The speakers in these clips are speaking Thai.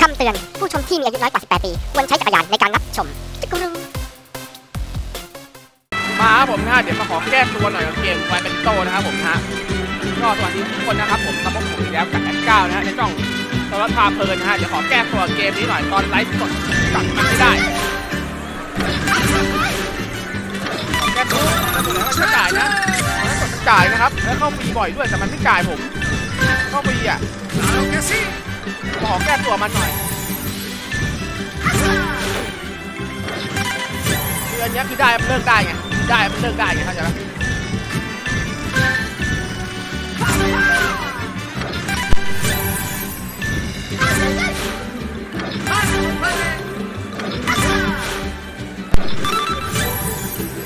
คำเตือน ผู้ชมที่มีอายุน้อยกว่า 18 ปี ควรใช้จักรยานในการรับชมจิกกรูมาครับผมนะฮะเดี๋ยวมาขอแก้ตัวหน่อยกับเกมไวเป็นโตนะครับผมนะฮะก็สวัสดีทุกคนนะครับผมมาพบผมอีกแล้วกับแอดเก้านะฮะในช่องโทรทัศน์เพลินนะฮะเดี๋ยวขอแก้ตัวเกมนี้หน่อยตอนไลฟ์สดจัดมันไม่ได้แก้ตัวแล้วมันจะจ่ายนะแล้วกดจ่ายนะครับแล้วเข้าฟรีบ่อยด้วยแต่มันไม่จ่ายผมเข้าฟรีอะ ขอแก้ตัวมันหน่อยคืออันนี้คือได้มันเลิกได้ไงได้มันเลิกได้ไงเข้าใจไหม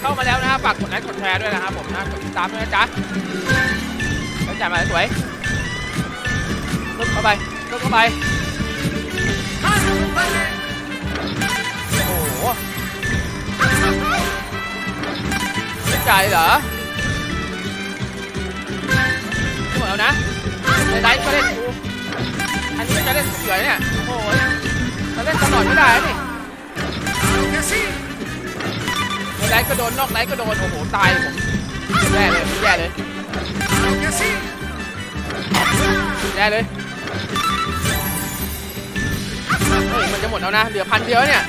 เข้ามาแล้วนะครับฝากกดไลค์กดแชร์ด้วยนะครับผมนะกดติดตามด้วยนะจ๊ะแล้วจ่ายมาสวยลุกเข้าไป กเข้าไป โอ้โหไม่จ่ายเหรอหมดแล้วนะในไลฟ์ก็เล่นกูอันนี้จะเล่นเสือเนี่ย โอ้ยจะเล่นตลอดไม่ได้นี่ในไลฟ์ก็โดนนอกไลฟ์ก็โดน โอ้โห ตายผมแย่เลยแย่เลยแย่เลย มันจะหมดแล้วนะ เหลือพันเดียวเนี่ย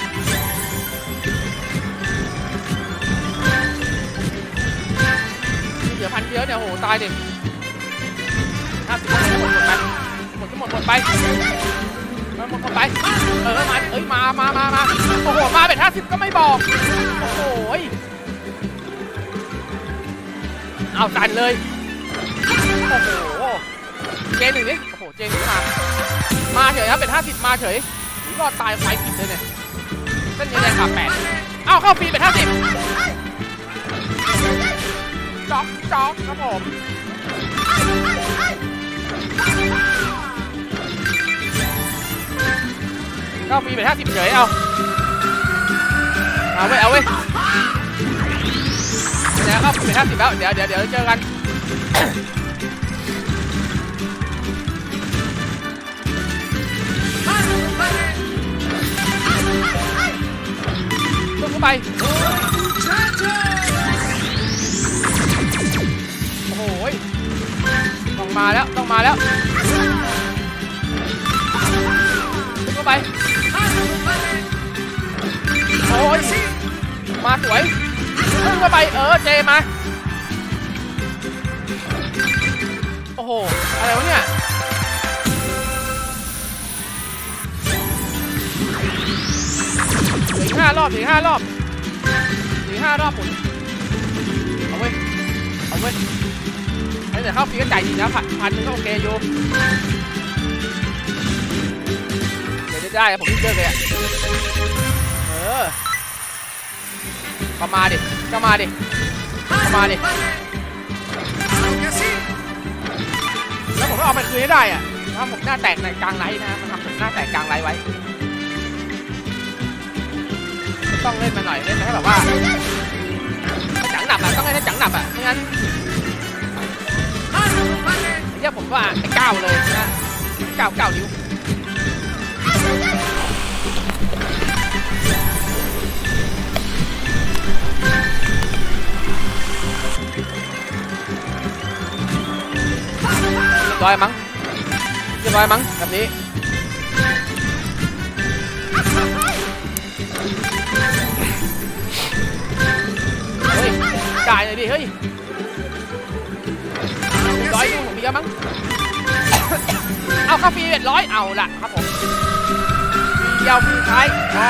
เหลือพันเดียวเนี่ยโหตายดิห้าสิบหมดหมดไปหมดก็หมดหมดไปหมดหมดหมดไป เออมาเอ้ยมามามามาโอ้โห มาเป็นห้าสิบก็ไม่บอก โอ้โหยเอาตันเลย โอ้โห เจนหนึ่งนี่โอ้โห เจนหนึ่งมา มาเฉยครับเป็นห้าสิบมาเฉย รือดตายไฟผิดเลยเนี่ยเส้นนี้แดงขาแปดเอ้าเข้าฟรีเป็นห้าสิบจ็อกจ็อกครับผมเข้าฟรีเป็นห้าสิบเฉยเอาเอาไว้ยเอาไว้ยเดี๋ยวเข้าเป็นห้าสิบแล้วเดี๋ยวเดี๋ยวเดี๋ยวเจอกัน ไป โอ้โหต้องมาแล้ว ต้องมาแล้วเข้าไป โอ้ยมาสวยลุกเข้าไป เออ เจมา โอ้โห อะไรวะเนี่ย ห้ารอบเหลือห้ารอบเหลือห้ารอบหมุนเอาเว้ยเอาเว้ยไอ้เดี๋ยวเข้าฟรีก็จ่ายอีนะพันพันนึงก็โอเคอยู่เดี๋ยวจะได้ผมรีบเลิกเลยอะเออก็มาดิก็มาดิก็มาดิแล้วผมต้องเอาไปคืนให้ได้อะถ้าผมหน้าแตกในกลางไลท์นะมันทำผมหน้าแตกกลางไลท์ไว้ ต้องเล่นมาหน่อยเล่นมาให้แบบว่าจังหนับอะต้องเล่นให้จังหนับอะไม่งั้นเรียกผมว่าไอ้ก้าวเลยนะก้าวก้าวนิ้วเรียบร้อยมั้งเรียบร้อยมั้งแบบนี้ จ่ายหน่อยดิ เฮ้ยร้อยดูผมมีเยอะมั้ง เอาค่าฟรีเบ็ดร้อยเอาละครับผมเดียวฟรีท้ายพอ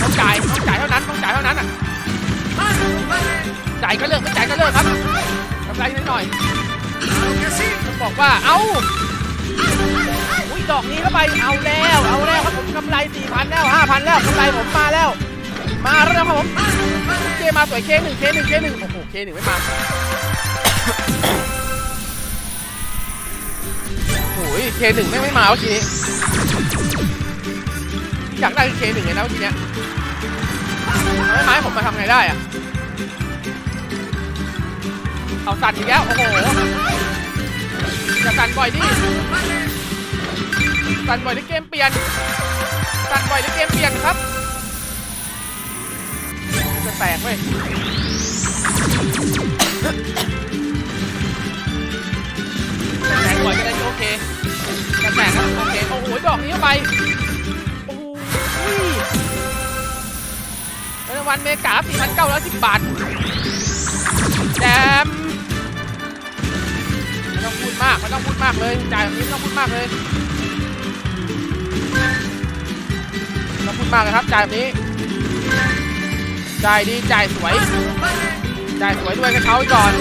ต้องจ่ายต้องจ่ายเท่านั้นต้องจ่ายเท่านั้นอะจ่ายก็เลิกไม่จ่ายก็เลิกครับกำไรนิดหน่อยผมบอกว่าเอาอุ้ยดอกนี้เข้าไปเอาแล้ว เอาแล้วครับผมกำไรสี่พันแล้วห้าพันแล้วกำไรผมมาแล้ว มาแล้วนะครับผมเคมาสวยเคหนึ่งเคหนึ่งเคหนึ่งโอ้โหเคหนึ่งไม่มาโอ้ยเคหนึ่งไม่งไม่มาเมื่อกี้นี้อยากได้เคหนึ่งเลยนะเมื่อกี้เนี้ยไม่มาให้ผมมาทำไงได้อะเอาสั่นอีกแล้วโอ้โหอย่าสั่นบ่อยดิสั่นบ่อยหรือเกมเปลี่ยนสั่นบ่อยหรือเกมเปลี่ยนครับ แตกเว้ยแตกบ่อยก็ได้โอเคแตกครับโอเค โอ้โห ดอกนี้เข้าไป โอ้โหเงินรางวัลเมกา4,910 บาทแจมไม่ต้องพูดมากไม่ต้องพูดมากเลย จ่ายแบบนี้ไม่ต้องพูดมากเลยไม่ต้องพูดมากเลยครับ จ่ายแบบนี้ จ่ายดีจ่ายสวย จ่ายสวยด้วยกระเช้าไว้ก่อน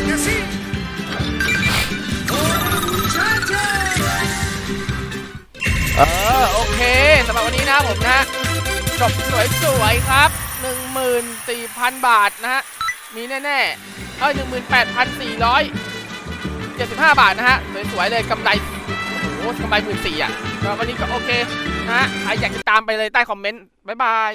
เออ โอเคสำหรับวันนี้นะผมนะจบสวยๆครับ 14,000 บาทนะฮะ มีแน่ๆเอ้ย18,475 บาทนะฮะ สวยๆเลยกำไร โอ้โหกำไรหมื่นสี่อะวันนี้ก็โอเคนะฮะ ใครอยากติดตามไปเลยใต้คอมเมนต์ บ๊ายบาย